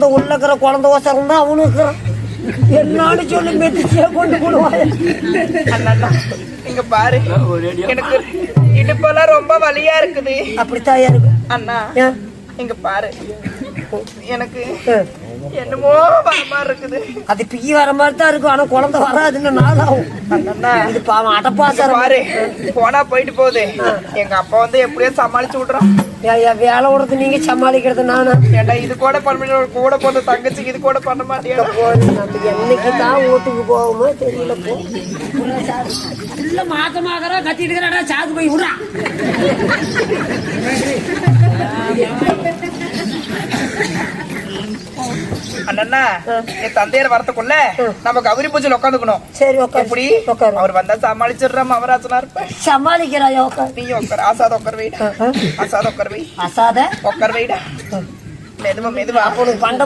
இந்த உள்ள இருக்கிற குழந்தை ஓசரம் தான் அவனும் இருக்கிறான். என்னான்னு சொல்லி மெத்திச்சே கொண்டு போடுவாங்க. இங்க பாரு. எனக்கு இடுப்பெல்லாம் ரொம்ப வலியா இருக்குது. அப்படித்தான் இருக்கு? அண்ணா? இங்க பாரு. எனக்கு. என்னமோ வர மாதிரி இருக்குது. அது பீ வர மாதிரி தான் இருக்கும். ஆனா குழந்தை வராதுன்னு நாள் ஆகும். அண்ணா இது பாவம் அடப்பாசம் பாரு. போனா போயிட்டு போகுது. எங்க அப்பா வந்து எப்படியோ சமாளிச்சு விடுறான். வேலை விடுறது நீங்க சமாளிக்கிறது நானு? ஏன்டா இது கூட பண்ண கூட போன தங்கச்சிக்கு இது கூட பண்ண நம்ம என்னைக்கு தான் வீட்டுக்கு போவோமோ தெரியல போ. இல்ல மாசமாகறா கத்திட்டு இருக்கிறா சாது போய் விடுறா அண்ணா என் தந்தையர் வரத்துக்குள்ள நம்ம கௌரி பூஜையில உட்காந்துக்கணும் சரி எப்படி? உட்காரு அவர் வந்தா சமாளிச்சிடுறா மவராசனா இருப்ப சமாளிக்கிறாயா உட்காரு நீ உட்கார் ஆசாத உட்கார் வைடா. ஆசாத உட்கார் வை. அசாத உட்கார் வைடா. மெதுவா மெதுவா. உனக்கு பண்ட